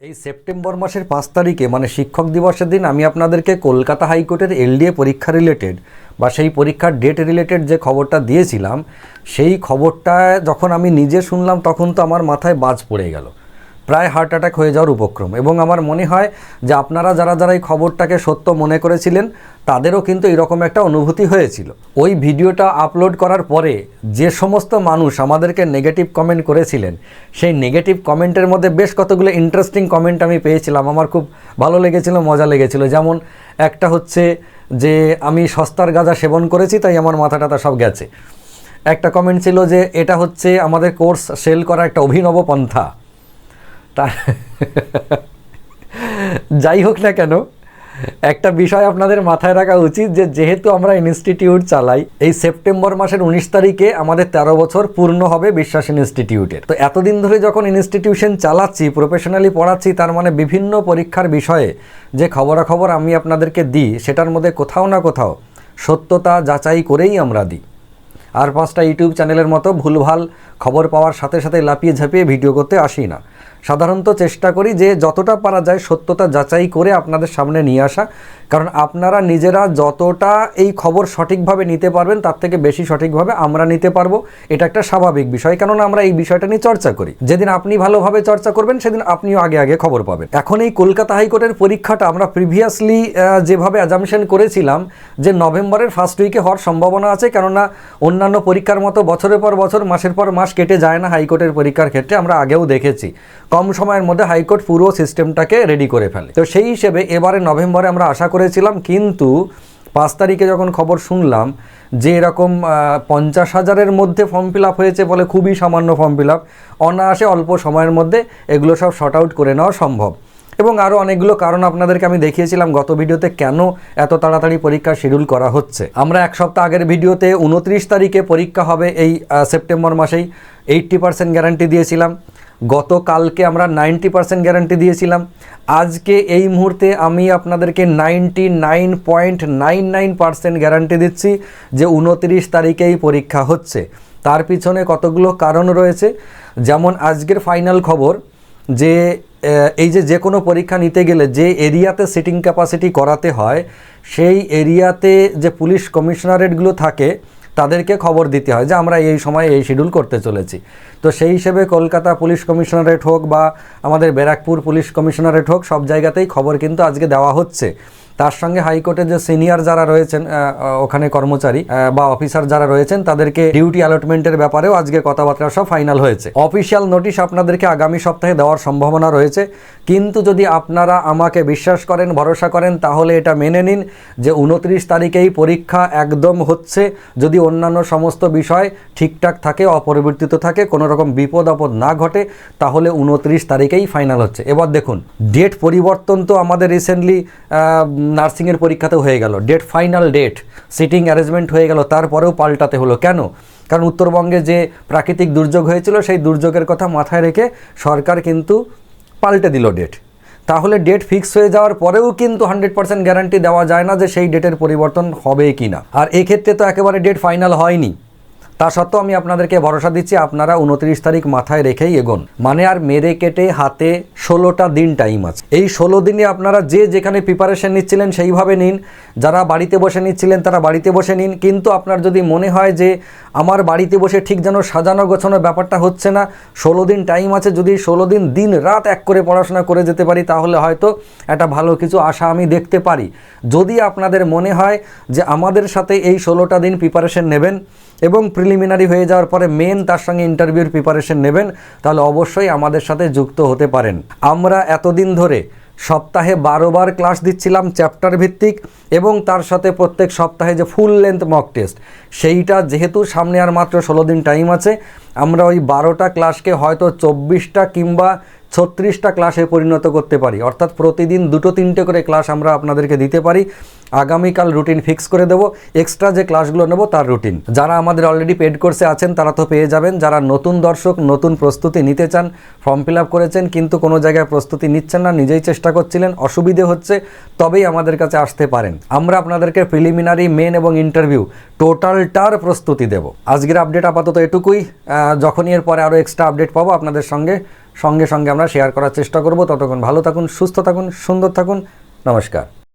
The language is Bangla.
এই সেপ্টেম্বর মাসের পাঁচ তারিখে মানে শিক্ষক দিবসের দিন, আমি আপনাদেরকে কলকাতা হাইকোর্টের এলডিএ পরীক্ষা রিলেটেড বা সেই পরীক্ষার ডেট রিলেটেড যে খবরটা দিয়েছিলাম, সেই খবরটা যখন আমি নিজে শুনলাম, তখন তো আমার মাথায় বাজ পড়ে গেল। প্রায় হার্ট অ্যাটাক হয়ে যাওয়ার উপক্রম। এবং আমার মনে হয় যে আপনারা যারা যারা এই খবরটাকে সত্য মনে করেছিলেন, তাদেরও কিন্তু এরকম একটা অনুভূতি হয়েছিল। ওই ভিডিওটা আপলোড করার পরে যে সমস্ত মানুষ আমাদেরকে নেগেটিভ কমেন্ট করেছিলেন, সেই নেগেটিভ কমেন্টের মধ্যে বেশ কতগুলো ইন্টারেস্টিং কমেন্ট আমি পেয়েছিলাম। আমার খুব ভালো লেগেছিল, মজা লেগেছিল। যেমন একটা হচ্ছে যে আমি সস্তার গাঁজা সেবন করেছি, তাই আমার মাথা টাথা সব গেছে। একটা কমেন্ট ছিল যে এটা হচ্ছে আমাদের কোর্স সেল করা একটা অভিনব পন্থা। তা যাই হোক না কেন, একটা বিষয় আপনাদের মাথায় রাখা উচিত যে যেহেতু আমরা ইনস্টিটিউট চালাই, এই সেপ্টেম্বর মাসের উনিশ তারিখে আমাদের তেরো বছর পূর্ণ হবে বিশ্বাস ইনস্টিটিউটের। তো এতদিন ধরে যখন ইনস্টিটিউশন চালাচ্ছি, প্রফেশনালি পড়াচ্ছি, তার মানে বিভিন্ন পরীক্ষার বিষয়ে যে খবরাখবর আমি আপনাদেরকে দিই, সেটার মধ্যে কোথাও না কোথাও সত্যতা যাচাই করেই আমরা দিই। আর পাঁচটা ইউটিউব চ্যানেলের মতো ভুলভাল খবর পাওয়ার সাথে সাথে লাপিয়ে ঝাঁপিয়ে ভিডিও করতে আসি না। সাধারণত চেষ্টা করি যে যতটা পারা যায় সত্যতা যাচাই করে আপনাদের সামনে নিয়ে আসা। কারণ আপনারা নিজেরা যতটা এই খবর সঠিকভাবে নিতে পারবেন, তার থেকে বেশি সঠিকভাবে আমরা নিতে পারব। এটা একটা স্বাভাবিক বিষয়। কেননা আমরা এই বিষয়টা নিয়ে চর্চা করি। যেদিন আপনি ভালোভাবে চর্চা করবেন, সেদিন আপনিও আগে আগে খবর পাবেন। এখন এই কলকাতা হাইকোর্টের পরীক্ষাটা আমরা প্রিভিয়াসলি যেভাবে অ্যাজামশন করেছিলাম যে নভেম্বরের ফার্স্ট উইকে হওয়ার সম্ভাবনা আছে। কেননা অন্যান্য পরীক্ষার মতো বছরের পর বছর, মাসের পর মাস কেটে যায় না হাইকোর্টের পরীক্ষার ক্ষেত্রে। আমরা আগেও দেখেছি। কম সময়ের মধ্যে হাইকোর্ট পুরো সিস্টেমটাকে রেডি করে ফেলে। তো সেই হিসেবে এবারে নভেম্বরে আমরা আশা করেছিলাম, কিন্তু পাঁচ তারিখে যখন খবর শুনলাম যে এরকম পঞ্চাশ হাজারের মধ্যে ফর্ম ফিল আপ হয়েছে বলে খুবই সামান্য ফর্ম ফিল আপ অনায়াসে অল্প সময়ের মধ্যে এগুলো সব শর্ট আউট করে নেওয়া সম্ভব। এবং আরও অনেকগুলো কারণ আপনাদেরকে আমি দেখিয়েছিলাম, গত ভিডিওতে কেন এত তাড়াতাড়ি পরীক্ষা শিডিউল করা হচ্ছে। আমরা এক সপ্তাহ আগের ভিডিওতে উনত্রিশ তারিখে পরীক্ষা হবে এই সেপ্টেম্বর মাসেই এইট্টি পার্সেন্ট গ্যারান্টি দিয়েছিলাম। গতকালকে আমরা নাইনটি পার্সেন্ট গ্যারান্টি দিয়েছিলাম। আজকে এই মুহূর্তে আমি আপনাদেরকে ninety nine point nine nine percent guarantee দিচ্ছি যে উনত্রিশ তারিখেই পরীক্ষা হচ্ছে। তার পিছনে কতগুলো কারণ রয়েছে। যেমন আজকের ফাইনাল খবর যে এই যে যে কোনো পরীক্ষা নিতে গেলে যে এরিয়াতে সিটিং ক্যাপাসিটি করাতে হয়, সেই এরিয়াতে যে পুলিশ কমিশনারেটগুলো থাকে তাদেরকে খবর দিতে হয় যে আমরা এই সময় এই শিডিউল করতে চলেছি। তো সেই হিসেবে কলকাতা পুলিশ কমিশনারেট হোক বা আমাদের ব্যারাকপুর পুলিশ কমিশনারেট হোক, সব জায়গাতেই খবর কিন্তু আজকে দেওয়া হচ্ছে। তার সঙ্গে হাইকোর্টের যে সিনিয়র যারা রয়েছেন ওখানে কর্মচারী বা অফিসার যারা রয়েছেন, তাদেরকে ডিউটি অ্যালটমেন্টের ব্যাপারেও আজকে কথাবার্তা সব ফাইনাল হয়েছে। অফিসিয়াল নোটিশ আপনাদেরকে আগামী সপ্তাহে দেওয়ার সম্ভাবনা রয়েছে। কিন্তু যদি আপনারা আমাকে বিশ্বাস করেন, ভরসা করেন, তাহলে এটা মেনে নিন যে উনত্রিশ তারিখেই পরীক্ষা একদম হচ্ছে। যদি অন্যান্য সমস্ত বিষয় ঠিকঠাক থাকে, অপরিবর্তিত থাকে কোনো রকম বিপদ আপদ না ঘটে, তাহলে উনত্রিশ তারিখেই ফাইনাল হচ্ছে। এবার দেখুন, ডেট পরিবর্তন তো আমাদের রিসেন্টলি নার্সিংয়ের পরীক্ষাতেও হয়ে গেল। Date final date sitting arrangement হয়ে গেল, তারপরেও পাল্টাতে হলো। কেন? কারণ উত্তরবঙ্গে যে প্রাকৃতিক দুর্যোগ হয়েছিল, সেই দুর্যোগের কথা মাথায় রেখে সরকার কিন্তু পাল্টে দিল ডেট তাহলে ডেট ফিক্স হয়ে যাওয়ার পরেও কিন্তু হান্ড্রেড পার্সেন্ট গ্যারান্টি দেওয়া যায় না যে সেই ডেটের পরিবর্তন হবে কি না আর এক্ষেত্রে তো একেবারে ডেট ফাইনাল হয়নি। তা সত্ত্বেও আমি আপনাদেরকে ভরসা দিচ্ছি, আপনারা উনত্রিশ তারিখ মাথায় রেখেই এগোন। মানে আর মেরে কেটে হাতে ষোলোটা দিন টাইম আছে। এই ষোলো দিনে আপনারা যে যেখানে প্রিপারেশন নিচ্ছিলেন সেইভাবে নিন। যারা বাড়িতে বসে নিচ্ছিলেন তারা বাড়িতে বসে নিন। কিন্তু আপনার যদি মনে হয় যে আমার বাড়িতে বসে ঠিক যেন সাজানো গোছানো ব্যাপারটা হচ্ছে না, ষোলো দিন টাইম আছে, যদি ষোলো দিন দিন রাত এক করে পড়াশোনা করে যেতে পারি, তাহলে হয়তো একটা ভালো কিছু আশা আমি দেখতে পারি। যদি আপনাদের মনে হয় যে আমাদের সাথে এই ষোলোটা দিন প্রিপারেশন নেবেন এবং প্রিলিমিনারি হয়ে যাওয়ার পরে মেন তার সঙ্গে ইন্টারভিউর প্রিপারেশন নেবেন, তাহলে অবশ্যই আমাদের সাথে যুক্ত হতে পারেন। আমরা এতদিন ধরে সপ্তাহে বারো বার ক্লাস দিচ্ছিলাম চ্যাপ্টার ভিত্তিক এবং তার সাথে প্রত্যেক সপ্তাহে যে ফুল লেন্থ মক টেস্ট সেইটা যেহেতু সামনে আর মাত্র ষোলো দিন টাইম আছে, আমরা ওই বারোটা ক্লাসকে হয়তো চব্বিশটা কিংবা ছত্রিশটা ক্লাসে পরিণত করতে পারি। অর্থাৎ প্রতিদিন দুটো তিনটে করে ক্লাস আমরা আপনাদেরকে দিতে পারি। আগামীকাল রুটিন ফিক্স করে দেবো। এক্সট্রা যে ক্লাসগুলো নেব তার রুটিন। যারা আমাদের অলরেডি পেড কোর্সে আছেন তারা তো পেয়ে যাবেন। যারা নতুন দর্শক, নতুন প্রস্তুতি নিতে চান ফর্ম ফিল করেছেন কিন্তু কোনো জায়গায় প্রস্তুতি নিচ্ছেন না, নিজেই চেষ্টা করছিলেন, অসুবিধে হচ্ছে, তবেই আমাদের কাছে আসতে পারেন। আমরা আপনাদেরকে প্রিলিমিনারি মেন এবং ইন্টারভিউ টোটালটার প্রস্তুতি দেব। আজকের আপডেট আপাতত এটুকুই। যখনই এর পরে আরও এক্সট্রা আপডেট পাবো আপনাদের সঙ্গে। সঙ্গে সঙ্গে আমরা শেয়ার করার চেষ্টা করব। ততক্ষণ ভালো থাকুন, সুস্থ থাকুন, সুন্দর থাকুন। নমস্কার।